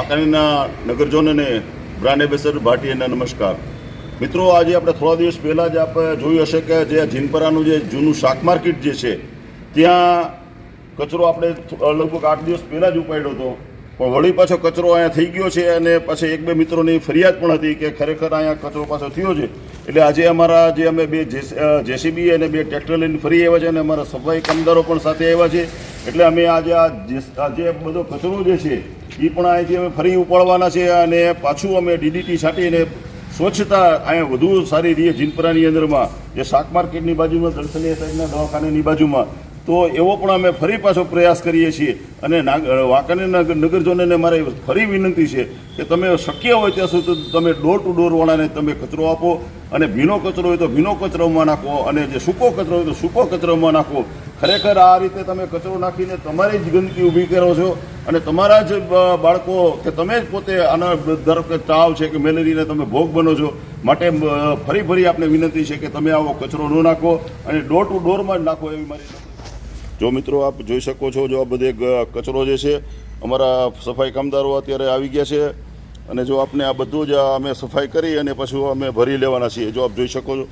વાંકાણીના નગરજનોને brand ambassador ભાટીયાના નમસ્કાર. મિત્રો, આજે આપણે થોડા દિવસ પહેલાં જ આપણે જોયું હશે કે જે જીનપરાનું જે જૂનું શાક માર્કેટ જે છે, ત્યાં કચરો આપણે લગભગ આઠ દિવસ પહેલાં જ ઉપાડ્યો હતો. પણ વળી પાછો કચરો અહીંયા થઈ ગયો છે અને પછી એક બે મિત્રોની ફરિયાદ પણ હતી કે ખરેખર અહીંયા કચરો પાછો થયો છે. એટલે આજે અમારા જે અમે બે જેસીબી અને બે ટ્રેક્ટર લઈને ફરી આવ્યા છે અને અમારા સફાઈ કામદારો પણ સાથે આવ્યા છે. એટલે અમે આજે આ જે બધો કચરો જે છે એ પણ અહીંથી અમે ફરી ઉપાડવાના છે અને પાછું અમે ડીડીટી છાંટીને સ્વચ્છતા અહીંયા વધુ સારી રીતે જીનપરાની અંદરમાં, જે શાક માર્કેટની બાજુમાં, દર્શનીય સાહેબના દવાખાનાની બાજુમાં તો એવો પણ અમે ફરી પાછો પ્રયાસ કરીએ છીએ. અને વાંકાનેરના નગરજનોને મારે ફરી વિનંતી છે કે તમે શક્ય હોય ત્યાં સુધી તમે ડોર ટુ ડોરવાળાને તમે કચરો આપો અને ભીનો કચરો હોય તો ભીનો કચરોમાં નાખો અને જે સૂકો કચરો હોય તો સૂકો કચરોમાં નાખો. ખરેખર આ રીતે તમે કચરો નાખીને તમારી જ ગંદકી ઊભી કરો છો અને તમારા જ બાળકો કે તમે જ પોતે આના ધારો કે તાવ છે કે મેલેરિયાને તમે ભોગ બનો છો માટે ફરી ફરી આપને વિનંતી છે કે તમે આવો કચરો ન નાખો અને ડોર ટુ ડોરમાં જ નાખો એવી મારી જો મિત્રો આપ જોઈ શકો છો, જો આ બધે કચરો જે છે, અમારા સફાઈ કામદારો અત્યારે આવી ગયા છે અને જો આપને આ બધું જ અમે સફાઈ કરી અને પછી અમે ભરી લેવાના છીએ. જો આપ જોઈ શકો છો.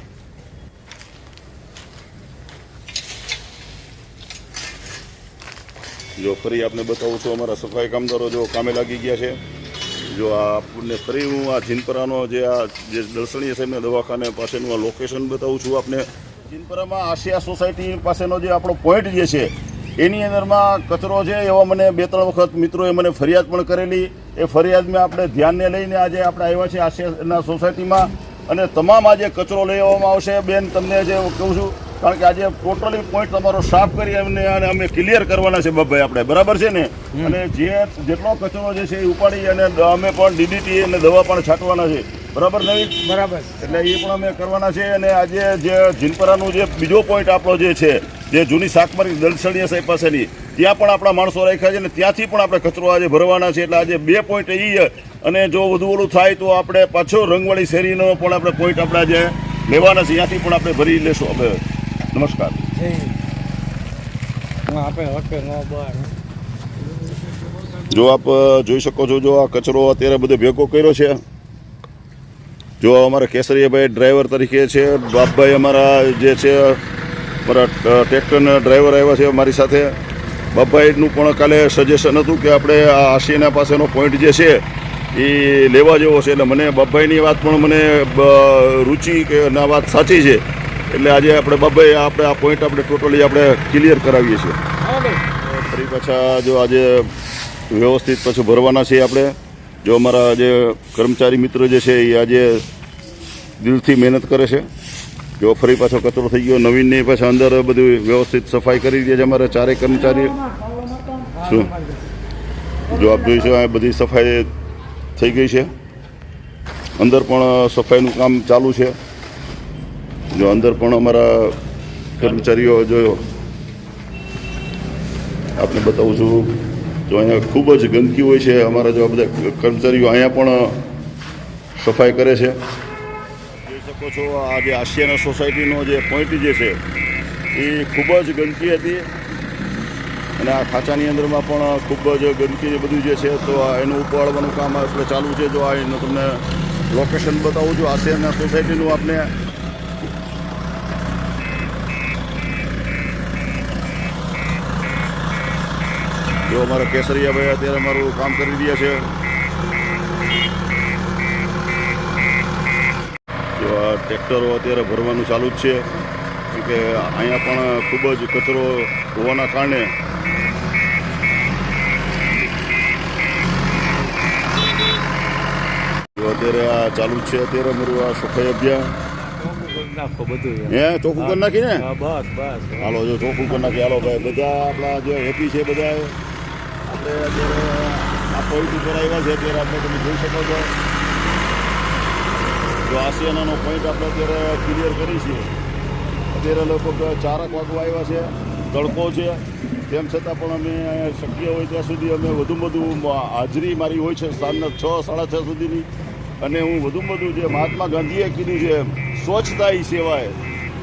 જો ફરી આપને બતાવું છું, અમારા સફાઈ કામદારો જો કામે લાગી ગયા છે. જો આ આપણને ફરી હું આ જીનપરાનો જે આ જે દર્શનીય સાહેબના દવાખાને પાસેનું આ લોકેશન બતાવું છું આપને. જીનપરામાં આશિયા સોસાયટી પાસેનો જે આપણો પોઈન્ટ જે છે એની અંદરમાં કચરો છે એવા મને બે ત્રણ વખત મિત્રોએ મને ફરિયાદ પણ કરેલી. એ ફરિયાદમાં આપણે ધ્યાનને લઈને આજે આપણે આવ્યા છે આશિયાના સોસાયટીમાં અને તમામ આજે કચરો લઈ આવવામાં આવશે. બેન તમને જે કહું છું કારણ કે આજે ટોટલી પોઈન્ટ તમારો સાફ કરી અમને અને અમે ક્લિયર કરવાના છે બાબાઈ આપણે. બરાબર છે ને? અને જે જેટલો કચરો જે છે એ ઉપાડી અને અમે પણ ડીડીટી અને દવા પણ છાંટવાના છે. બરાબર નવીન બરાબર. એટલે એ પણ અમે કરવાના છે અને આજે જે જીનપરાનું જે બીજો પોઈન્ટ આપણો જે છે જે જૂની શાકમારી દલસણીયા સાહેબ પાસેની ત્યાં પણ આપણા માણસો રાખ્યા છે અને ત્યાંથી પણ આપણે કચરો આજે ભરવાના છે. એટલે આજે બે પોઈન્ટ એ અને જો વધુ ઓલું થાય તો આપણે પાછો રંગવાળી શેરીનો પણ આપણે પોઈન્ટ આપણે આજે લેવાના છે ત્યાંથી પણ આપણે ભરી લેશું. અમે નમસ્કાર. જો આપ જોઈ શકો છો જો આ કચરો અત્યારે બધો ભેગો કર્યો છે. જો અમારા કેસરીયાભાઈ ડ્રાઈવર તરીકે છે બાપભાઈ અમારા જે છે અમારા ટ- ટ્રેક્ટરના ડ્રાઈવર આવ્યા છે મારી સાથે. બાપભાઈનું પણ કાલે સજેશન હતું કે આપણે આ આશીના પાસેનો પોઈન્ટ જે છે એ લેવા જેવો છે. એટલે મને બાપભાઈની વાત પણ મને રુચિ કે ના વાત સાચી છે. એટલે આજે આપણે બાપભાઈ આપણે આ પોઈન્ટ આપણે ટોટલી આપણે ક્લિયર કરાવીએ છીએ. ફરી પાછા જો આજે વ્યવસ્થિત પાછું ભરવાના છીએ આપણે. જો અમારા જે કર્મચારી મિત્ર જે છે, એ આજે દિલથી મહેનત કરે છે. જો ફરી પાછો કચરો થઈ ગયો, નવીનની પાછા અંદર બધું વ્યવસ્થિત સફાઈ કરી દે છે અમારા ચારેય કર્મચારી શું? જો આપ જોઈશું આ બધી સફાઈ થઈ ગઈ છે. અંદર પણ સફાઈનું કામ ચાલુ છે. જો અંદર પણ અમારા કર્મચારીઓ જોયો આપને બતાવું છું. જો અહીંયા ખૂબ જ ગંદકી હોય છે અમારા જો બધા કર્મચારીઓ અહીંયા પણ સફાઈ કરે છે. જોઈ શકો છો, આ જે આશિયાના સોસાયટીનો જે પોઈન્ટ જે છે, એ ખૂબ જ ગંદકી હતી. અને આ ખાંચાની અંદરમાં પણ ખૂબ જ ગંદકી બધું જે છે, તો એનું ઉપાડવાનું કામ આપણે ચાલુ છે. જો આ એનું તમને લોકેશન બતાવું છું આશિયાના સોસાયટીનું આપને જો અમારા કેસરિયાભાઈ અત્યારે અમારું કામ કરી રહ્યા છે. જો આ ટ્રેક્ટરો અત્યારે ભરવાનું ચાલુ જ છે. કે અહીંયા પણ ખૂબ જ કચરો હોવાના કારણે જો અત્યારે આ ચાલુ છે. અત્યારે અમારું આ સફાઈ અભિયાન. હે ચોખ્ખું કરી નાખી ને? બસ બસ. હાલો જો ચોખ્ખું કરી નાખી. હાલો ભાઈ બધા આપણા જે હેપી છે બધા આપણે અત્યારે આ પોઈન્ટ ઉપર આવ્યા છે અત્યારે આપણે તમે જોઈ શકો છો. જો આસિયાનાનો પોઈન્ટ આપણે અત્યારે ક્લિયર કરી છીએ અત્યારે લોકો ચારક વાગવા આવ્યા છે, તડકો છે. તેમ છતાં પણ અમે શક્ય હોય ત્યાં સુધી અમે વધુ વધુ હાજરી મારી હોય છે, સાંજના છ, સાડા છ સુધીની. અને હું વધુ બધું જે મહાત્મા ગાંધીએ કીધું છે સ્વચ્છતા એ સેવાય.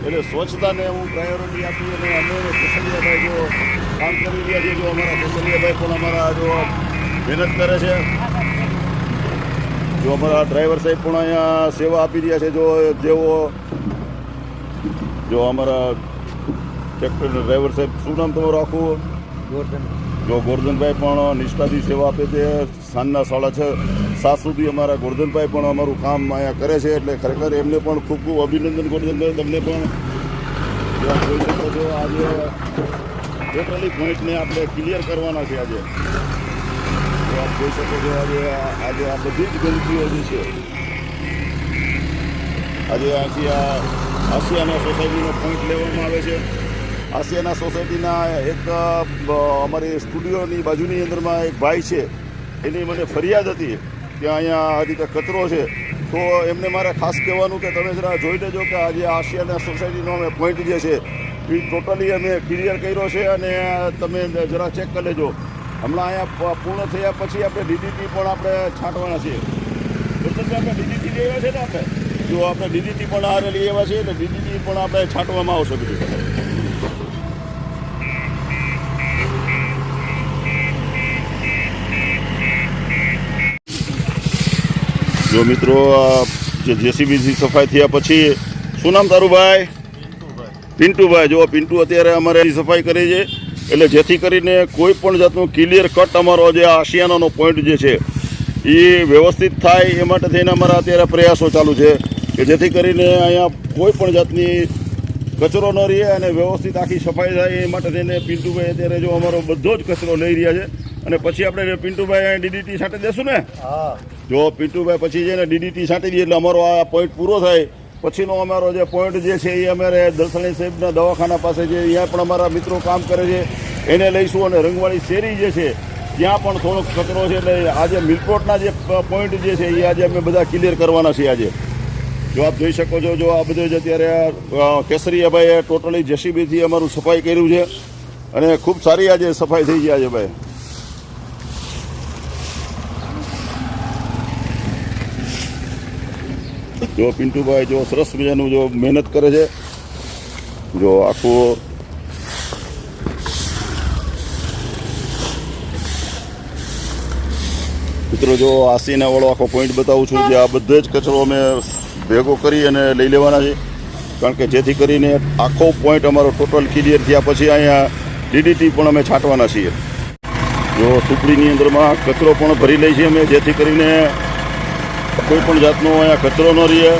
એટલે સ્વચ્છતાને હું પ્રાયોરિટી આપી અને અમે કુશલિયાભાઈ જો કામ કરી રહ્યા છે જો અમારા કુશલિયાભાઈ પણ અમારા જો મહેનત કરે છે. જો અમારા ડ્રાઈવર સાહેબ પણ અહીંયા સેવા આપી રહ્યા છે જો જેઓ જો અમારા ટ્રેક્ટરના ડ્રાઈવર સાહેબ શું નામ તમારું આખું? જો ગોરધનભાઈ પણ નિષ્ઠાથી સેવા આપે છે. સાંજના સાડા છ સાત સુધી અમારા ગોરધનભાઈ પણ અમારું કામ અહીંયા કરે છે એટલે ખરેખર એમને પણ ખૂબ ખૂબ અભિનંદન ગોરધનભાઈ તમને પણ. જોઈ શકો છો આજે ટોટલી પોઈન્ટને આપણે ક્લિયર કરવાના છે આજે. તો આપ જોઈ શકો છો આજે આજે આ બધી જ ગંદકીઓ જે છે, આજે અહીંથી આ આસિયાના સોસાયટીનો પોઈન્ટ લેવામાં આવે છે. આસિયાના સોસાયટીના એક અમારી સ્ટુડિયોની બાજુની અંદરમાં એક ભાઈ છે. એની મને ફરિયાદ હતી કે અહીંયા હજી કંઈક કચરો છે. તો એમને મારે ખાસ કહેવાનું કે તમે જરા જોઈ લેજો કે આજે આસિયાના સોસાયટીનો અમે પોઈન્ટ જે છે એ ટોટલી અમે ક્લિયર કર્યો છે અને તમે જરા ચેક કરી લેજો. હમણાં અહીંયા પૂર્ણ થયા પછી આપણે ડીડીટી પણ આપણે છાંટવાના છીએ. એટલે આપણે ડીડીટી લઈ છે ને આપણે? જો આપણે ડીડીટી પણ આરે લઈ આવ્યા છીએ ને ડીડીટી પણ આપણે છાંટવામાં આવશે બધું જો મિત્રો જે જેસીબીથી સફાઈ થયા પછી, શું નામ તારું ભાઈ? પિન્ટુભાઈ જો પિન્ટુ અત્યારે અમારે સફાઈ કરી છે. એટલે જેથી કરીને કોઈ પણ જાતનું ક્લિયર કટ અમારો જે આશિયાનાનો પોઈન્ટ જે છે એ વ્યવસ્થિત થાય એ માટે થઈને અમારા અત્યારે પ્રયાસો ચાલુ છે કે જેથી કરીને અહીંયા કોઈ પણ જાતની કચરો ન રહે અને વ્યવસ્થિત આખી સફાઈ થાય એ માટે થઈને પિન્ટુભાઈ અત્યારે જો અમારો બધો જ કચરો લઈ રહ્યા છે. અને પછી આપણે પિન્ટુભાઈ અહીં ડીડીટી સાથે દેશું ને? હા. જો પિન્ટુભાઈ પછી છે ને ડીડીટી સાથે દઈએ એટલે અમારો આ પોઈન્ટ પૂરો થાય. પછીનો અમારો જે પોઈન્ટ જે છે એ અમારે દર્શની સાહેબના દવાખાના પાસે છે, અહીંયા પણ અમારા મિત્રો કામ કરે છે. એને લઈશું અને રંગવાળી શેરી જે છે, ત્યાં પણ થોડોક કચરો છે એટલે આજે મિલકોટના જે પોઈન્ટ જે છે એ આજે અમે બધા ક્લિયર કરવાના છીએ આજે. જો આપ જોઈ શકો છો, જો આ બધું જ અત્યારે કેસરીયાભાઈએ ટોટલી જેસીબીથી અમારું સફાઈ કર્યું છે. અને ખૂબ સારી આજે સફાઈ થઈ છે ભાઈ. જો પિન્ટુભાઈ જો સરસ મજાનું જો મહેનત કરે છે, જો આખું મિત્રો જો આસીના વાળો આખો પોઈન્ટ બતાવું છું જે આ બધે જ કચરો અમે ભેગો કરી અને લઈ લેવાના છે. કારણ કે જેથી કરીને આખો પોઈન્ટ અમારો ટોટલ ક્લિયર થયા પછી અહીંયા ડીડીટી પણ અમે છાંટવાના છીએ. જો સુપડીની અંદરમાં કચરો પણ ભરી લઈ છીએ અમે, જેથી કરીને કોઈ પણ જાતનો અહીંયા કચરો ન રહે.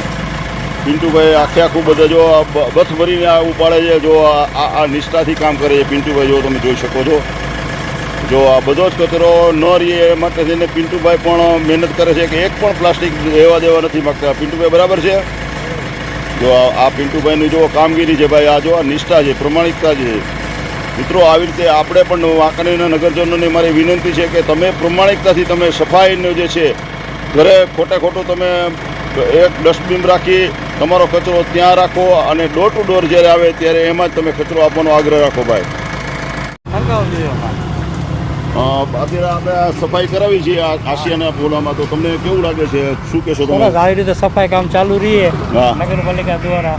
પિન્ટુભાઈ આખે આખું બધા જો બથ ભરીને આ ઉપાડે છે, જો આ નિષ્ઠાથી કામ કરે છે પિન્ટુભાઈ, જો તમે જોઈ શકો છો. જો આ બધો જ કચરો ન રહે એ માટે થઈને પિન્ટુભાઈ પણ મહેનત કરે છે કે એક પણ પ્લાસ્ટિક લેવા દેવા નથી માગતા. પિન્ટુભાઈ બરાબર છે? જો આ પિન્ટુભાઈની જો કામગીરી છે ભાઈ, આ જો આ નિષ્ઠા છે, પ્રમાણિકતા છે. મિત્રો, આવી રીતે આપણે પણ વાંકણીના નગરજનોને મારી વિનંતી છે કે તમે પ્રમાણિકતાથી તમે સફાઈનો જે છે ઘરે ખોટે ખોટું તમે એક ડસ્ટબિન રાખી તમારો કચરો ત્યાં રાખો અને ડોર ટુ ડોર જ્યારે આવે ત્યારે એમાં જ તમે કચરો આપવાનો આગ્રહ રાખો ભાઈ. અત્યારે આપણે સફાઈ કરાવી છે આ પોલામાં તો તમને કેવું લાગે છે? શું કહેશો તમે? આવી રીતે સફાઈ કામ ચાલુ રહીએ નગરપાલિકા દ્વારા.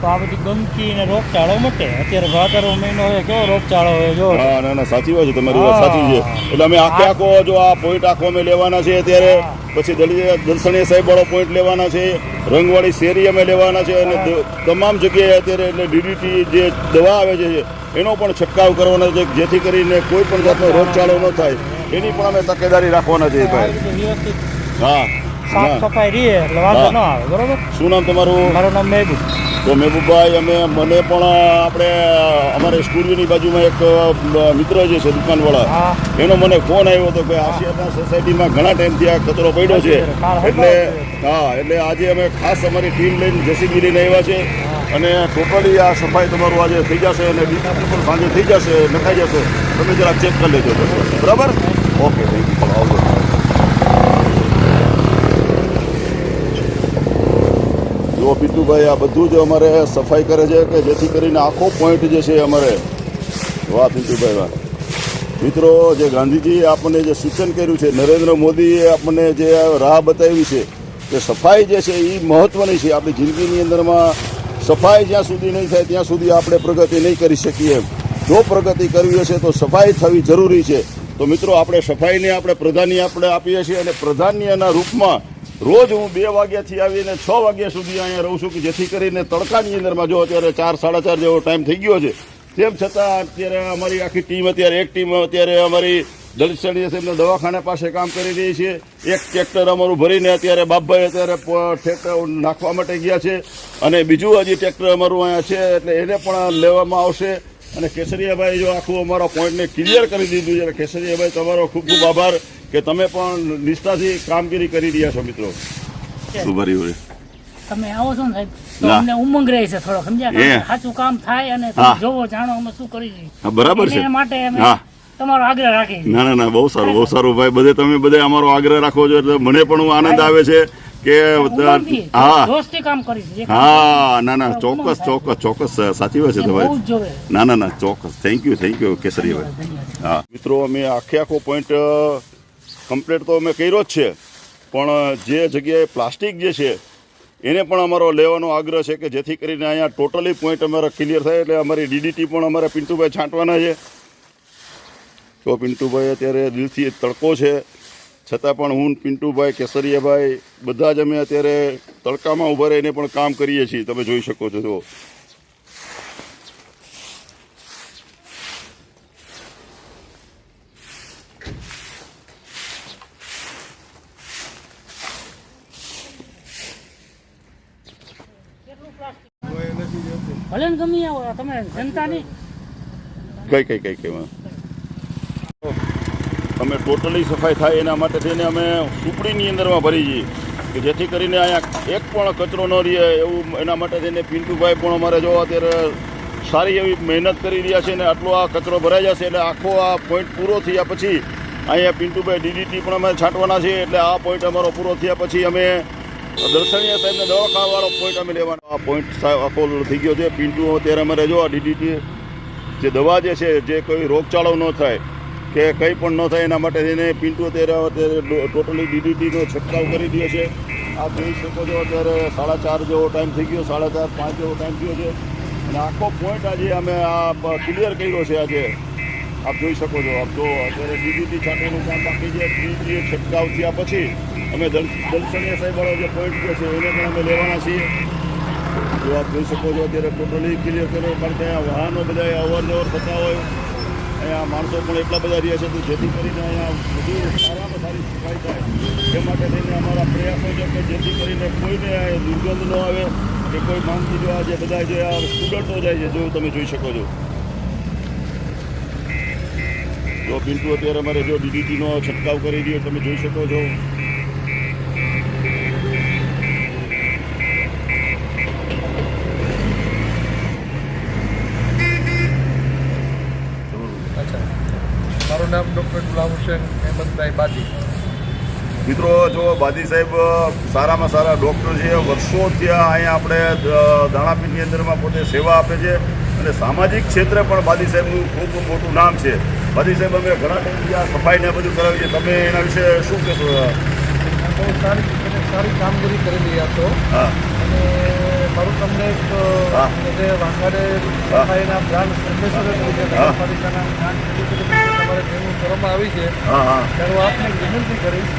તો આ બધી ગંદકી ને રોગચાળો મટે. અત્યારે ભાદરવો મહિનો હોય કેવો રોગચાળો હોય જો. હા ના ના સાચી વાત છે તમારી વાત સાચી છે. એટલે અમે આખે આખો જો આ પોઈન્ટ આખો અમે લેવાના છે અત્યારે. હા. પછી દલિયા દર્શનીય સાહેબવાળો પોઈન્ટ લેવાના છે રંગવાળી શેરી અમે લેવાના છે અને તમામ જગ્યાએ અત્યારે એટલે ડીડીટી જે દવા આવે છે એનો પણ છંટકાવ કરવાનો છે જેથી કરીને કોઈ પણ જાતનો રોગચાળો ન થાય. એની પણ અમે તકેદારી રાખવાના છે ભાઈ. હા સાફ સફાઈ રહીએ એટલે વાંધો ન આવે બરોબર? શું નામ તમારું? મારું નામ મહેબૂબ. તો મહેબૂબભાઈ અમે મને પણ આપણે અમારે સ્ટુડિયોની બાજુમાં એક મિત્ર જે છે દુકાનવાળા એનો મને ફોન આવ્યો હતો કે આશિયાના સોસાયટીમાં ઘણા ટાઈમથી આ કચરો પડ્યો છે. એટલે હા એટલે આજે અમે ખાસ અમારી ટીમ લઈને જેસીબી લઈને આવ્યા છે. અને ટોટલી આ સફાઈ તમારું આજે થઈ જશે અને બીજા પણ સાંજે થઈ જશે નખાઈ જશે. તમે જરા ચેક કરી લેજો. બરાબર? ઓકે થેન્ક યુ આવજો જો પિન્ટુભાઈ આ બધું જ અમારે સફાઈ કરે છે કે જેથી કરીને આખો પોઈન્ટ જે છે અમારે વાહ પિન્ટુભાઈ વાહ. મિત્રો, જે ગાંધીજીએ આપણને જે સૂચન કર્યું છે, નરેન્દ્ર મોદીએ આપણને જે રાહ બતાવી છે કે સફાઈ જે છે એ મહત્ત્વની છે. આપણી જિંદગીની અંદરમાં સફાઈ જ્યાં સુધી નહીં થાય, ત્યાં સુધી આપણે પ્રગતિ નહીં કરી શકીએ એમ. જો પ્રગતિ કરવી હશે તો સફાઈ થવી જરૂરી છે. તો મિત્રો, આપણે સફાઈને આપણે પ્રધાની આપણે આપીએ છીએ અને પ્રધાન્યના રૂપમાં રોજ હું બે વાગ્યાથી આવીને છ વાગ્યા સુધી અહીંયા રહું છું કે જેથી કરીને તડકાની અંદરમાં જો અત્યારે ચાર, સાડા ચાર જેવો ટાઈમ થઈ ગયો છે. તેમ છતાં અત્યારે અમારી આખી ટીમ અત્યારે, એક ટીમ અત્યારે અમારી દલિત સળી સાહેબના દવાખાના પાસે કામ કરી રહી છે. એક ટ્રેક્ટર અમારું ભરીને અત્યારે બાપભાઈ અત્યારે ટ્રેક્ટર નાખવા માટે ગયા છે. અને બીજું હજી ટ્રેક્ટર અમારું અહીંયા છે, એટલે એને પણ લેવામાં આવશે. અને કેસરીયાભાઈ જો આખું અમારા પોઈન્ટને ક્લિયર કરી દીધું છે એટલે કેસરીયાભાઈ તમારો ખૂબ ખૂબ આભાર કે તમે પણ નિષ્ઠાથી કામગીરી કરી રહ્યા છો મિત્રો. તમે આવો છો ને સાહેબ અમને ઉમંગ રહે છે થોડો સમજ્યા સાચું કામ થાય અને જોવો જાણો અમે શું કરી બરાબર છે. માટે અમે તમારો આગ્રહ. ના ના ના બહુ સારું બહુ સારું ભાઈ બધે તમે બધે અમારો આગ્રહ રાખો છો એટલે મને પણ આનંદ આવે છે. કે હા. કામ કરીશું હા ના ના ચોક્કસ ચોક્કસ ચોક્કસ સાચી વાત છે તમારી ના ના ના ચોક્કસ. થેન્ક યુ થેન્ક યુ કેસરીભાઈ હા. મિત્રો અમે આખે આખો પોઈન્ટ કમ્પ્લીટ તો અમે કર્યો જ છે. પણ જે જગ્યાએ પ્લાસ્ટિક જે છે એને પણ અમારો લેવાનો આગ્રહ છે કે જેથી કરીને અહીંયા ટોટલી પોઈન્ટ અમારા ક્લિયર થાય એટલે અમારી ડીડીટી પણ અમારે પિન્ટુભાઈ છાંટવાના છે. તો પિન્ટુભાઈ અત્યારે દિલથી તડકો છે. છતાં પણ હું પિન્ટુભાઈ કેસરિયાભાઈ બધા જ અમે અત્યારે તડકામાં ઊભા રહીને પણ કામ કરીએ છીએ. તમે જોઈ શકો છો જો ભલે ગમી આવો તમે જનતાની કઈ કઈ કઈ કઈ અમે ટોટલી સફાઈ થાય એના માટે થઈને અમે સુપડીની અંદરમાં ભરી છીએ કે જેથી કરીને અહીંયા એક પણ કચરો ન રહે એવું એના માટે થઈને પિન્ટુભાઈ પણ અમારે જો અત્યારે સારી એવી મહેનત કરી રહ્યા છે અને આટલો આ કચરો ભરાઈ જશે એટલે આખો આ પોઈન્ટ પૂરો થયા પછી અહીંયા પિન્ટુભાઈ ડીડીટી પણ અમે છાંટવાના છે એટલે આ પોઈન્ટ અમારો પૂરો થયા પછી અમે દર્શનીય સાહેબને દવાખાવાળો પોઈન્ટ અમે લેવાનો. આ પોઈન્ટ સાહેબ આખો થઈ ગયો છે. પિન્ટુ અત્યારે અમારે જો ડીડીટી જે દવા જે છે, જે કોઈ રોગચાળો ન થાય કે કંઈ પણ ન થાય એના માટે એને પિન્ટુ અત્યારે અત્યારે ટોટલી ડીડીટીનો છંટકાવ કરી દે છે. આપ જોઈ શકો છો અત્યારે સાડા ચાર જેવો ટાઈમ થઈ ગયો, સાડા ચાર, પાંચ જેવો ટાઈમ થયો છે. અને આખો પોઈન્ટ આજે અમે આ ક્લિયર કર્યો છે આજે. આપ જોઈ શકો છો, આપ જો અત્યારે ડીડીટી છાંટવાનું કામ બાકી છે, ડીડીટીએ છંટકાવ થયા પછી અમે દલ દલસણીયા સાહેબવાળો જે પોઈન્ટ જે છે, એને પણ અમે લેવાના છીએ. જો આપ જોઈ શકો છો, અત્યારે ટોટલી ક્લિયર કર્યો, કારણ કે વાહનો બધા અવર થતા હોય. અહીંયા માણસો પણ એટલા બધા રહ્યા છે તો જેથી કરીને અહીંયા વધુ સારામાં સારી સફાઈ થાય. એ માટે થઈને અમારા પ્રયાસો છે કે જેથી કરીને કોઈને દુર્ગંધ ન આવે, કે કોઈ માનથી જો આ જે બધા જે આ સ્ટુડન્ટો જાય છે, જો તમે જોઈ શકો છો. જો પિન્ટુ અત્યારે અમારે જો ડીડીટીનો છંટકાવ કરી રહ્યો તમે જોઈ શકો છો. મારું નામ ડૉક્ટર ગુલામ હુસેન અહેમદભાઈ બાદી. મિત્રો જો બાદી સાહેબ સારામાં સારા ડૉક્ટર છે વર્ષોથી આ અહીંયા આપણે દાણાપીઠની અંદરમાં પોતે સેવા આપે છે અને સામાજિક ક્ષેત્રે પણ બાદી સાહેબનું ખૂબ મોટું નામ છે. બાદી સાહેબ અમે ઘણા ટાઈમથી આ સફાઈને બધું કરાવીએ તમે એના વિશે શું કહેશો? બહુ સારી સારી કામગીરી કરી રહ્યા છો. હા. અને મારું તમને એક. જે વાંકાને સફાઈના બ્રાન્ડ તરીકે ટ્રેનિંગ કરવામાં આવી છે. ત્યારે હું આપને વિનંતી કરીશ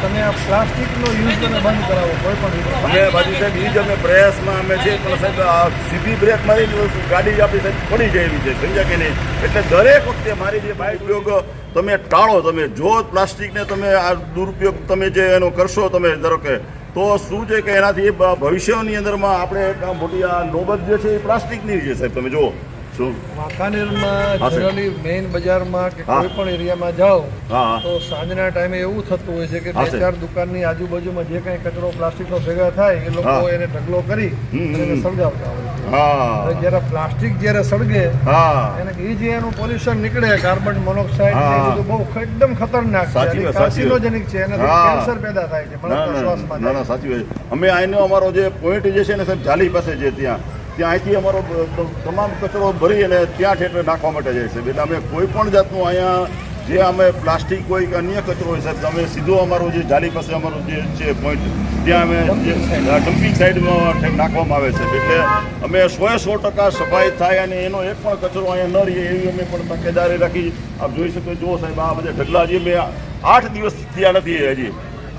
તમે આ પ્લાસ્ટિકનો યુઝ તમે બંધ કરાવો કોઈ પણ અમે બાદી સાહેબ એ જ અમે પ્રયાસમાં અમે છે પણ સાહેબ સીધી બ્રેક મારી ગાડી આપણી સાહેબ પડી ગયેલી છે સમજ્યા કે નહીં? એટલે દરેક વખતે મારી જે બાઇક ઉપયોગ તમે ટાળો તમે જો પ્લાસ્ટિકને તમે આ દુરુપયોગ તમે જે એનો કરશો તમે ધારો કે તો શું છે કે એનાથી ભવિષ્યની અંદરમાં આપણે મોટી આ નોબત જે છે એ પ્લાસ્ટિકની છે સાહેબ તમે જુઓ. વાંકાનેરમાં જનરલી મેઇન બજારમાં કે કોઈ પણ એરિયામાં જાઓ હા હા. તો સાંજના ટાઈમે એવું થતું હોય છે કે બે ચાર દુકાનની આજુબાજુમાં જે કંઈ કચરો પ્લાસ્ટિકનો ભેગા થાય એ લોકો એને ઢગલો કરી અને એને સળગાવતા હોય છે. જ્યારે પ્લાસ્ટિક જ્યારે સળગે એને એ જે એનું પોલ્યુશન નીકળે કાર્બન મોનોક્સાઇડ એ બધું બહુ એકદમ ખતરનાક છે. સાચી સાચી વાત. કાર્સિનોજેનિક છે એનાથી. કેન્સર પેદા થાય છે મળતા શ્વાસમાં ના ના સાચી વાત. અમે આનો અમારો જે પોઈન્ટ જે છે ને સાહેબ જાલી પાસે છે ત્યાં. ત્યાં અહીંથી અમારો તમામ કચરો ભરી અને ત્યાં ઠેઠ નાખવા માટે જાય છે. એટલે અમે કોઈ પણ જાતનું અહીંયા જે અમે પ્લાસ્ટિક હોય કે અન્ય કચરો હોય સાહેબ તમે સીધો અમારું જે જાલી પાસે અમારું જે છે પોઈન્ટ ત્યાં અમે ડમ્પિંગ સાઈડમાં નાખવામાં આવે છે. એટલે અમે સો સો ટકા સફાઈ થાય અને એનો એક પણ કચરો અહીંયા ન રહીએ એવી અમે પણ તકેદારી રાખી. આપ જોઈ શકો જુઓ સાહેબ, આ બધા ઢગલા જે મેં આઠ દિવસ થયા નથી હજી.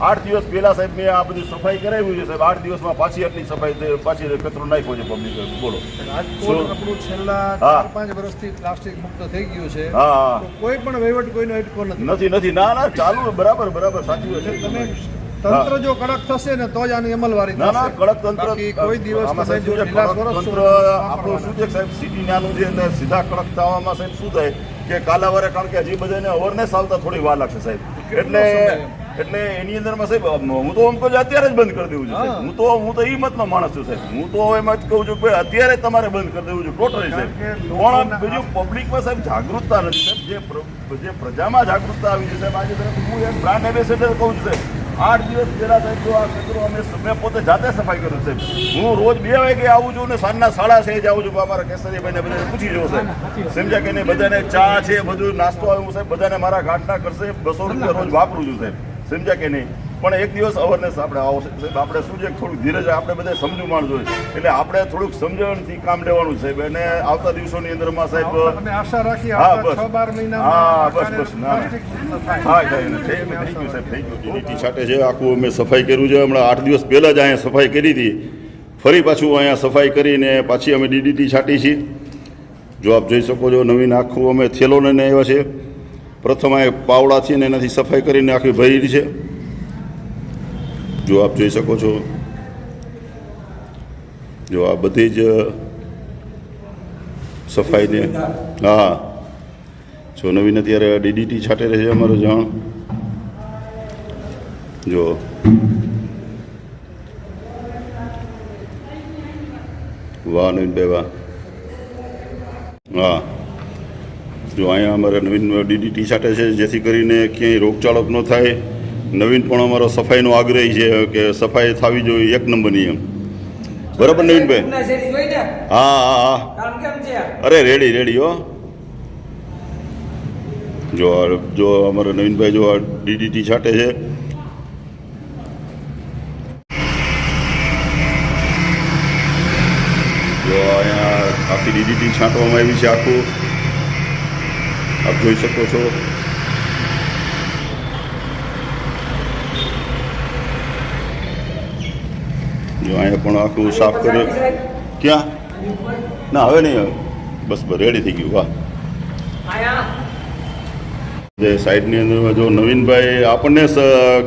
આઠ દિવસ પહેલા સાહેબ મેં આ બધી સફાઈ કરાવી છે સાહેબ. આઠ દિવસમાં પાછી આટલી સફાઈ પાછી કચરો નાખ્યો છે પબ્લિક બોલો. રાજકોટ આપણું છેલ્લા પાંચ વર્ષથી પ્લાસ્ટિક મુક્ત થઈ ગયું છે. કોઈ પણ વહીવટ કોઈનો અટકો નથી. નથી નથી. ના ના ચાલુ બરાબર બરાબર. સાચું છે. તમે તંત્ર જો કડક થશે ને તો જ આની અમલવારી ના ના કડક તંત્ર કોઈ દિવસ આપણું શું છે. સાહેબ? સિટી નાનું છે સીધા કડક થવામાં સાહેબ શું થાય? કે કાલાવારે કારણ કે હજી બધાને અવેરનેસ આવતા થોડી વાર લાગશે સાહેબ. એટલે એટલે એની અંદરમાં સાહેબ હું તો એમ કહું છું અત્યારે જ બંધ કરી દેવું છે હું. તો હું તો એ મતનો માણસ છું સાહેબ. હું તો એમ જ કહું છું કે અત્યારે જ તમારે બંધ કરી દેવું છે ટોટલી સાહેબ. પણ બીજું પબ્લિકમાં સાહેબ જાગૃતતા નથી સાહેબ. જે જે પ્રજામાં જાગૃતતા આવી છે સાહેબ આજે તરફ હું એક બ્રાન્ડ એમ્બેસેડર કહું છું સાહેબ. આઠ દિવસ પહેલા સાહેબ જો આ કચરો અમે મેં પોતે જાતે સફાઈ કરું સાહેબ. હું રોજ બે વાગે આવું છું ને સાંજના સાડા છ આવું છું અમારા કેસરીભાઈને બધાને પૂછી જવું સાહેબ. સમજ્યા કે નહીં? બધાને ચા છે બધું નાસ્તો આવ્યું હું સાહેબ. બધાને મારા ઘાટના કરશે બસો રૂપિયા રોજ વાપરું છું સાહેબ. સમજ્યા કે નહીં? પણ એક દિવસ અવેરનેસ આપણે આવશે. સાહેબ આપણે શું છે થોડુંક ધીરજ આપણે બધા સમજવું માણસો હોય. એટલે આપણે થોડુંક સમજણથી કામ લેવાનું છે સાહેબ. અને આવતા દિવસોની અંદરમાં સાહેબ આશા રાખીએ હા, બસ. હા, બસ, બસ, ના. હા થઈ ગયું સાહેબ થઈ ગયું. ડીડીટી છાંટે છે. આખું અમે સફાઈ કર્યું છે. હમણાં આઠ દિવસ પહેલાં જ અહીંયા સફાઈ કરી હતી. ફરી પાછું અહીંયા સફાઈ કરીને પાછી અમે ડીડીટી છાંટી છીએ. જો આપ જોઈ શકો છો નવીન આખું અમે થેલો લઈને આવ્યા છે. પ્રથમ આ પાવડાથી ને એનાથી સફાઈ કરીને આખી ભરી છે. જો આપ જોઈ શકો છો. જો આ બધી જ સફાઈને, હા. જો નવીન અત્યારે ડીડીટી છાંટે રહે છે અમારો જાણ. જો. વાહ નવીનભાઈ વાહ. હા. જો અહીંયા અમારે નવીન ડીડીટી છાંટે છે જેથી કરીને ક્યાંય રોગચાળો ન થાય. નવીન પણ અમારો સફાઈનો આગ્રહી છે કે સફાઈ થવી જોઈએ એક નંબરની એમ બરાબર નવીનભાઈ હા હા હા. અરે રેડી રેડી હો. જો જો અમારા નવીનભાઈ જો આ ડીડીટી છાંટે છે. જો અહીંયા આખી ડીડીટી છાંટવામાં આવી છે આખું. આપ જોઈ શકો છો. જો અહીંયા પણ આખું સાફ કર્યું ક્યાં? ના હવે નહીં હવે બસ બસ રેડી થઈ ગયું વાહ. જે સાઈડની અંદર જો નવીનભાઈ આપણને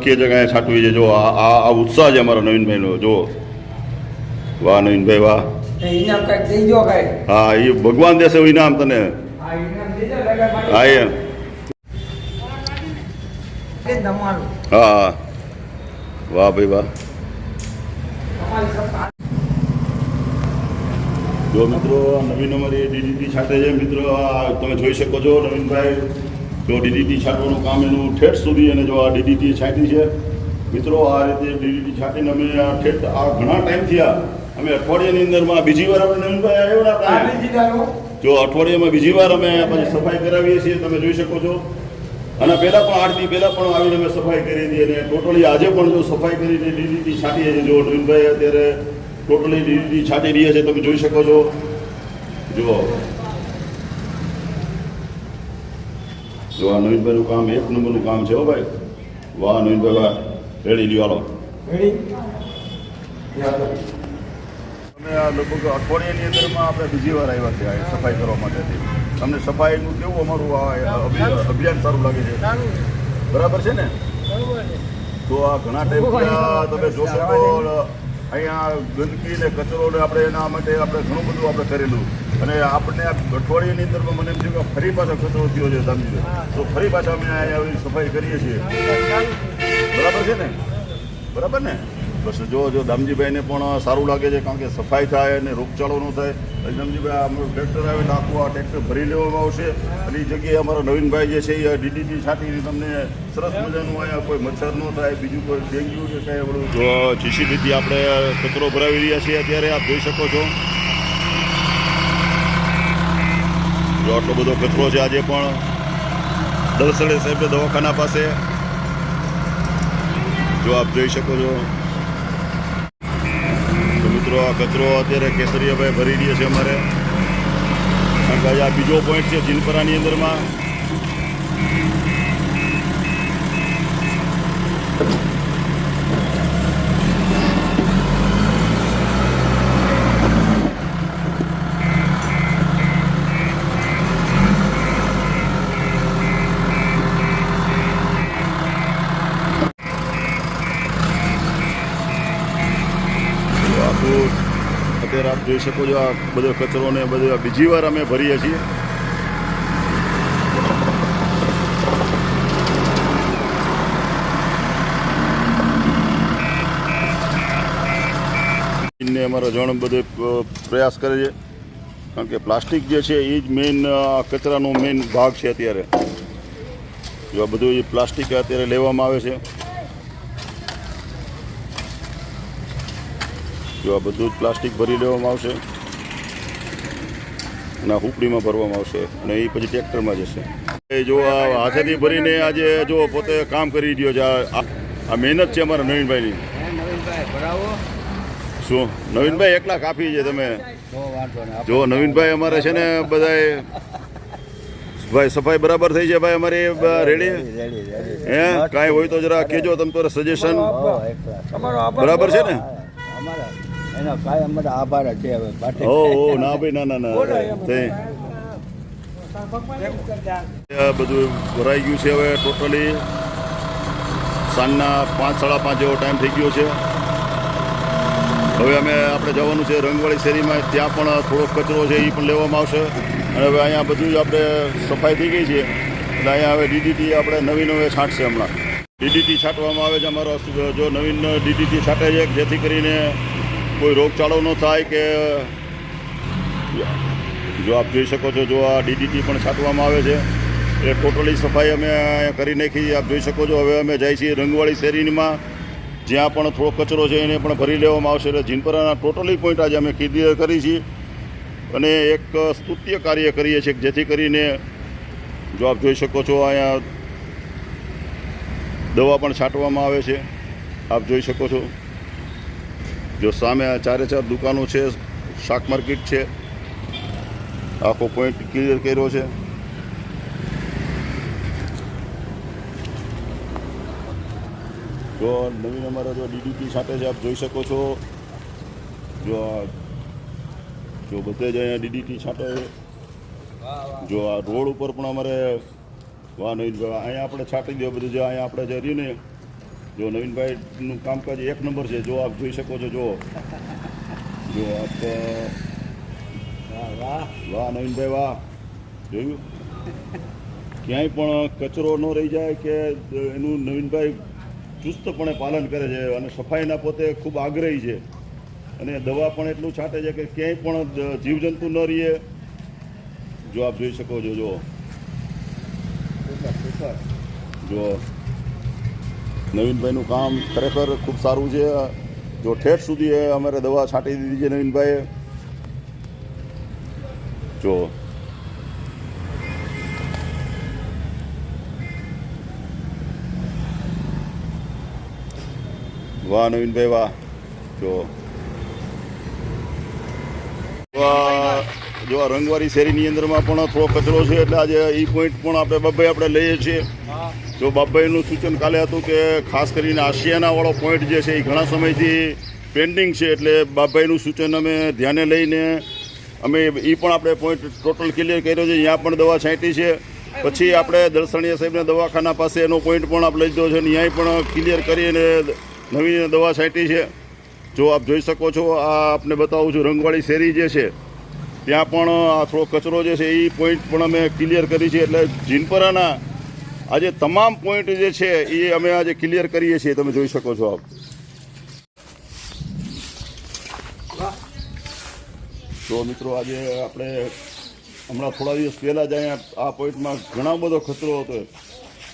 કે જગ્યાએ છાંટવી છે. જો આ આ ઉત્સાહ છે અમારા નવીનભાઈનો. જો. વાહ નવીનભાઈ વાહ. હા એ ભગવાન દેશે ઇનામ તને આ ઇનામ દઈ દો લગન માટે હા એમ હા હા. વાહ ભાઈ વાહ. જો મિત્રો નવીન અમારી ડીડીટી છાંટે છે. મિત્રો આ તમે જોઈ શકો છો નવીનભાઈ. જો ડીડીટી છાંટવાનું કામ એનું ઠેઠ સુધી અને જો આ ડીડીટી છાંટી છે. મિત્રો આ રીતે ડીડીટી છાંટીને અમે આ ઠેઠ આ ઘણા ટાઈમ થયા અમે અઠવાડિયાની અંદરમાં બીજી વાર આપણે નવીનભાઈ આવ્યો ને આપણે જો અઠવાડિયામાં બીજી વાર અમે પછી સફાઈ કરાવીએ છીએ તમે જોઈ શકો છો. અને પહેલાં પણ આઠ દી પહેલાં પણ આવીને અમે સફાઈ કરી હતી અને ટોટલી આજે પણ જો સફાઈ કરીને ડીડીટી છાંટીએ છીએ જો નવીનભાઈ અત્યારે ટોટલી ડીડીટી છાંટી રહ્યા છે તમે જોઈ શકો છો. જુઓ. જો આ નવીનભાઈનું કામ એક નંબરનું કામ છે હો ભાઈ. વાહ નવીનભાઈ વાહ. રેડી લ્યો હાલો. અમે આ લગભગ અઠવાડિયાની અંદરમાં આપણે બીજી વાર આવ્યા છે આ સફાઈ કરવા માટે તમને સફાઈનું કેવું અમારું આ અભિયાન સારું લાગે છે? બરાબર છે ને? તો આ ઘણા ટાઈમ તમે જોશો તો અહીંયા ગંદકી ને કચરો ને આપણે એના માટે આપણે ઘણું બધું આપણે કરેલું. અને આપણે આ અઠવાડિયાની અંદરમાં મને એમ થયું કે ફરી પાછો કચરો થયો છે સમજી તો ફરી પાછા અમે અહીંયા આવી સફાઈ કરીએ છીએ. બરાબર છે ને? બરાબર ને? બસ જો જો દામજીભાઈને પણ સારું લાગે છે, કારણ કે સફાઈ થાય અને રોગચાળો ન થાય દામજીભાઈ અમારું ટ્રેક્ટર આવે એટલે આ ટ્રેક્ટર ભરી લેવામાં આવશે. અને એ જગ્યાએ અમારા નવીનભાઈ જે છે એ ડીડીટી છાંટીને તમને સરસ મજાનું અહીંયા કોઈ મચ્છર ન થાય, બીજું કોઈ ડેન્ગ્યુ કે કાંઈ જો જીસીબીથી આપણે, કચરો ભરાવી રહ્યા છીએ અત્યારે, આપ જોઈ શકો છો. જો, આટલો બધો કચરો છે આજે પણ દલસડે સાહેબ દવાખાના પાસે. જો, આપ જોઈ શકો છો. મિત્રો આ કચરો અત્યારે કેસરીયાભાઈ ભરી રહ્યા છે અમારે. કારણ કે આ બીજો પોઈન્ટ છે જીનપરાની અંદરમાં બધું અત્યારે આપ જોઈ શકો છો આ બધો કચરો ને બધું બીજી વાર અમે ભરીએ છીએ. ને અમારો જણ બધે પ્રયાસ કરે છે. કારણ કે પ્લાસ્ટિક જે છે એ જ મેઇન કચરાનો મેઇન ભાગ છે અત્યારે. જો આ બધું એ પ્લાસ્ટિક અત્યારે લેવામાં આવે છે. જો આ બધું જ પ્લાસ્ટિક ભરી લેવામાં આવશે અને હુપડીમાં ભરવામાં આવશે અને એ પછી ટ્રેક્ટરમાં જશે. એ જો આ હાથેથી ભરીને આજે જો પોતે કામ કરી રહ્યો છે આ- મહેનત છે અમારા નવીનભાઈની. શું? નવીનભાઈ એકલા કાફી છે તમે? જો નવીનભાઈ અમારે છે ને બધા ભાઈ સફાઈ બરાબર થઈ છે ભાઈ અમારી રેડી? હે? કાંઈ હોય તો જરા કહેજો તમે તો સજેશન. બરાબર છે ને? અમારા એનો કાયમ માટે આભાર છે હવે ઓ ઓ ના ભાઈ ના ના ના. બધું ભરાઈ ગયું છે હવે ટોટલી. સાંજના પાંચ સાડા પાંચ જેવો ટાઈમ થઈ ગયો છે. હવે અમે આપણે જવાનું છે રંગવાળી શેરીમાં ત્યાં પણ થોડોક કચરો છે એ પણ લેવામાં આવશે. અને હવે અહીંયા બધું જ આપણે સફાઈ થઈ ગઈ છે. એટલે અહીંયા હવે ડીડીટી આપણે નવી નવી છાંટશે હમણાં. ડીડીટી છાંટવામાં આવે છે અમારો જો નવીન ડીડીટી છાંટે છે જેથી કરીને કોઈ રોગચાળો ન થાય કે, જો આપ જોઈ શકો છો, જો આ ડીડીટી પણ છાંટવામાં આવે છે. એ ટોટલી સફાઈ અમે કરી નાખી. આપ જોઈ શકો છો, હવે અમે જાય છીએ રંગવાળી શેરીમાં. જ્યાં પણ થોડો કચરો છે એને પણ ભરી લેવામાં આવશે. એટલે જીનપરાના ટોટલી પોઈન્ટ આજે અમે કીધી કરી છીએ. અને એક સ્તુત્ય કાર્ય કરીએ છીએ જેથી કરીને જો આપ જોઈ શકો છો, અહીંયા દવા પણ છાંટવામાં આવે છે. આપ જોઈ શકો છો. જો સામે આ ચારે ચાર દુકાનો છે, શાક માર્કેટ છે, આખો પોઈન્ટ ક્લિયર કર્યો છે. જો નવીન અમારા જો ડીડીટી સાથે છે, આપ જોઈ શકો છો. જો જો બધે જ અહીંયા ડીડીટી છાંટો. જો આ રોડ ઉપર પણ અમારે વાહ નહીં અહીંયા આપણે છાંટી દો, બધું જે અહીંયા આપણે જે રહ્યું ને જો નવીનભાઈનું કામકાજ એક નંબર છે. જો આપ જોઈ શકો છો જો. જો આપ વાહ નવીનભાઈ વાહ. જોયું? ક્યાંય પણ કચરો ન રહી જાય કે એનું નવીનભાઈ ચુસ્તપણે પાલન કરે છે અને સફાઈના પોતે ખૂબ આગ્રહી છે. અને દવા પણ એટલું છાંટે છે કે ક્યાંય પણ જીવજંતુ ન રહીએ. જો આપ જોઈ શકો છો જો. જો. નવીનભાઈનું કામ ખરેખર ખૂબ સારું છે. જો ઠેઠ સુધી અમારે દવા છાંટી દીધી છે નવીનભાઈએ. જો. વાહ નવીનભાઈ, વાહ. જો. આ- જો આ રંગવારી શેરીની અંદરમાં પણ થોડો કચરો છે, એટલે આજે ઈ પોઈન્ટ પણ આપણે બાબાઈ આપણે લઈએ છીએ. જો બાબાઈનું સૂચન કાલે હતું કે ખાસ કરીને આશિયાનાવાળો પોઈન્ટ જે છે એ ઘણા સમયથી પેન્ડિંગ છે, એટલે બાબાઈનું સૂચન અમે ધ્યાને લઈને અમે એ પણ આપણે પોઈન્ટ ટોટલ ક્લિયર કર્યો છે ત્યાં પણ દવા છાંટી છે. પછી આપણે દર્શનીય સાહેબના દવાખાના પાસે એનો પોઈન્ટ પણ આપણે લીધો છે, અને ત્યાંય પણ ક્લિયર કરીને નવી દવા છાંટી છે. જો આપ જોઈ શકો છો, આ આપને બતાવું છું, રંગવાળી શેરી જે છે ત્યાં પણ આ થોડો કચરો જે છે એ પોઈન્ટ પણ અમે ક્લિયર કરી છે. એટલે જીનપરાના આજે તમામ પોઈન્ટ જે છે એ અમે આજે ક્લિયર કરીએ છીએ. તમે જોઈ શકો છો આપ. તો મિત્રો, આજે આપણે હમણાં થોડા દિવસ પહેલાં જ અહીંયા આ પોઈન્ટમાં ઘણો બધો ખતરો હતો.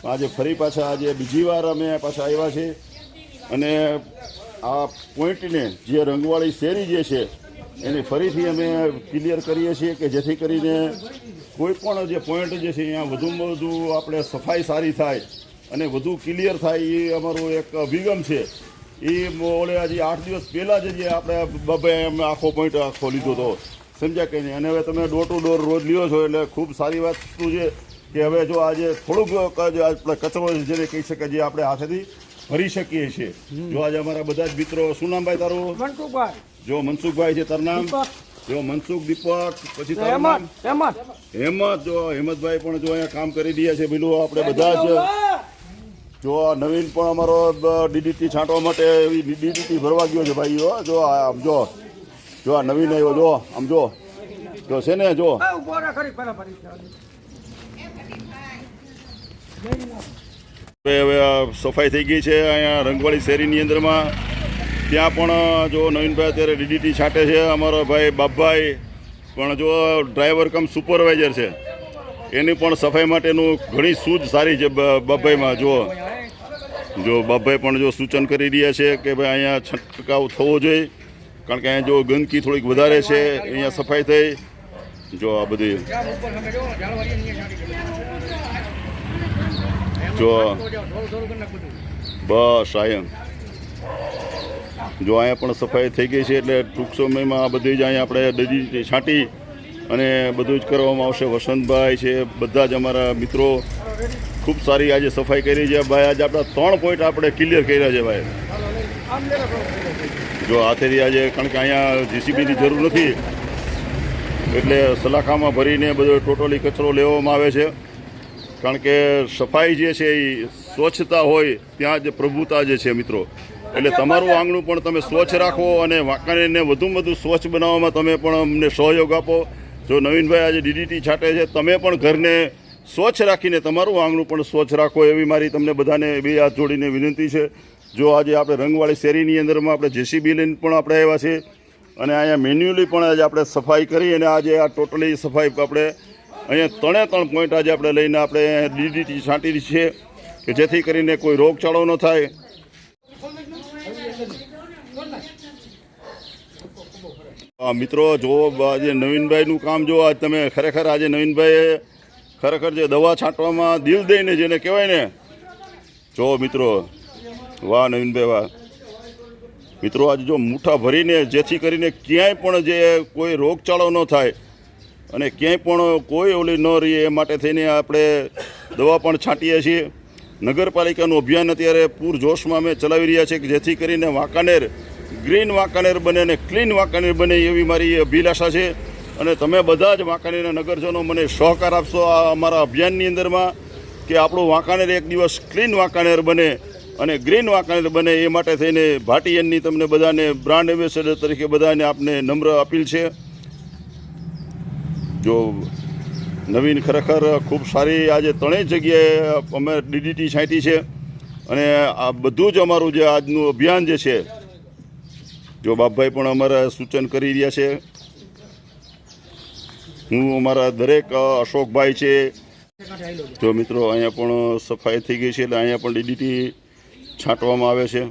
આજે ફરી પાછા આજે બીજી વાર અમે પાછા આવ્યા છીએ. અને આ પોઈન્ટને જે રંગવાળી શેરી જે છે એને ફરીથી અમે ક્લિયર કરીએ છીએ કે જેથી કરીને કોઈ પણ જે પોઈન્ટ જે છે, અહીંયા વધુમાં વધુ આપણે સફાઈ સારી થાય અને વધુ ક્લિયર થાય એ અમારો એક અભિગમ છે. એ ઓલે હજી આઠ દિવસ પહેલાં જ આપણે બબે આખો પોઈન્ટ આખો લીધો હતો. સમજ્યા કે નહીં? અને હવે તમે ડોર ટુ ડોર રોજ લ્યો છો એટલે ખૂબ સારી વાત છે કે હવે જો આજે થોડુંક કચરો જેને કહી શકાય, જે આપણે હાથેથી ભરી શકીએ છીએ. જો આજે અમારા બધા જ મિત્રો, શું નામ ભાઈ તારું? જો મનસુખભાઈ છે તારું નામ? જો મનસુખ દીપક પછી તારું નામ? હેમંત. હેમંત હેમંત જો હેમંતભાઈ પણ જો અહીંયા કામ કરી રહ્યા છે બીલું આપણે બધા જ જો આ નવીન પણ અમારો ડીડીટી છાંટવા માટે એવી ડીડીટી ભરવા ગયો છે ભાઈ જો આ આમ જો. જો આ નવીન આવ્યો જો આમ જો. જો છે ને જો. હવે સફાઈ થઈ ગઈ છે અહીંયા રંગવાળી શેરીની અંદરમાં. ત્યાં પણ જો નવીનભાઈ અત્યારે ડીડીટી છાંટે છે, અમારો ભાઈ બાપભાઈ, પણ જો ડ્રાઈવર કમ સુપરવાઇઝર છે, એની પણ સફાઈ માટેનું ઘણી સૂઝ સારી છે બાપભાઈમાં જો જો બાપભાઈ પણ જો સૂચન કરી રહ્યા છે કે ભાઈ અહીંયા છંટકાવ થવો જોઈએ, કારણ કે અહીંયા જો ગંદકી થોડીક વધારે છે, અહીંયા સફાઈ થઈ. જો આ બધી જો. બસ આયમ જો અહીંયા પણ સફાઈ થઈ ગઈ છે એટલે ટૂંક સમયમાં આ બધી જ અહીંયા આપણે દજી છાંટી અને બધું જ કરવામાં આવશે. વસંતભાઈ છે, બધા જ અમારા મિત્રો ખૂબ સારી આજે સફાઈ કરી છે. ભાઈ, આજે આપણા ત્રણ પોઈન્ટ આપણે ક્લિયર કર્યા છે ભાઈ. જો હાથેથી આજે કારણ કે અહીંયા જીસીબીની જરૂર નથી, એટલે સલાખામાં ભરીને બધો ટોટલી કચરો લેવામાં આવે છે. કારણ કે સફાઈ જે છે એ સ્વચ્છતા હોય, ત્યાં જ પ્રભુતા જે છે મિત્રો. એટલે તમારું આંગણું પણ તમે સ્વચ્છ રાખો અને વાંકાનેરને વધુમાં વધુ સ્વચ્છ બનાવવામાં તમે પણ અમને સહયોગ આપો. જો નવીનભાઈ આજે ડીડીટી છાંટે છે તમે પણ ઘરને સ્વચ્છ રાખીને તમારું આંગણું પણ સ્વચ્છ રાખો એવી મારી તમને બધાને બે હાથ જોડીને વિનંતી છે. જો આજે આપણે રંગવાળી શેરીની અંદરમાં આપણે જેસીબી લઈને પણ આપણે આવ્યા છે અને અહીંયા મેન્યુઅલી પણ આજે આપણે સફાઈ કરી અને આજે આ ટોટલી સફાઈ આપણે અહીંયા ત્રણે ત્રણ પોઈન્ટ આજે આપણે લઈને આપણે ડીડીટી છાંટી છે કે જેથી કરીને કોઈ રોગચાળો ન થાય. મિત્રો, જો આજે નવીનભાઈનું કામ જો આજ તમે ખરેખર આજે નવીનભાઈએ ખરેખર જે દવા છાંટવામાં દિલ દઈને જેને કહેવાય ને, જો મિત્રો, વાહ નવીનભાઈ, વાહ. મિત્રો, આજે જો મૂઠા ભરીને જેથી કરીને ક્યાંય પણ જે કોઈ રોગચાળો ન થાય અને ક્યાંય પણ કોઈ ઓલી ન રહી એ માટે થઈને આપણે દવા પણ છાંટીએ છીએ. નગરપાલિકાનું અભિયાન અત્યારે પૂરજોશમાં અમે ચલાવી રહ્યા છીએ કે જેથી કરીને વાંકાનેર ગ્રીન વાંકાનેર બને અને ક્લીન વાંકાનેર બને એવી મારી અભિલાષા છે. અને તમે બધા જ વાંકાનેરના નગરજનો મને સહકાર આપશો આ અમારા અભિયાનની અંદરમાં કે આપણું વાંકાનેર એક દિવસ ક્લીન વાંકાનેર બને અને ગ્રીન વાંકાનેર બને એ માટે થઈને ભાટીયનની તમને બધાને બ્રાન્ડ એમ્બેસેડર તરીકે બધાને આપને નમ્ર અપીલ છે. જો નવીન ખરેખર ખૂબ સારી આજે ત્રણેય જગ્યાએ અમે ડીડીટી છાંટી છે. અને આ બધું જ અમારું જે આજનું અભિયાન જે છે જો બાપભાઈ પણ અમારા સૂચન કરી રહ્યા છે. હું અમારા દરેક અશોકભાઈ છે. જો મિત્રો, અહીંયા પણ સફાઈ થઈ ગઈ છે એટલે અહીંયા પણ ડીડીટી છાંટવામાં આવે છે.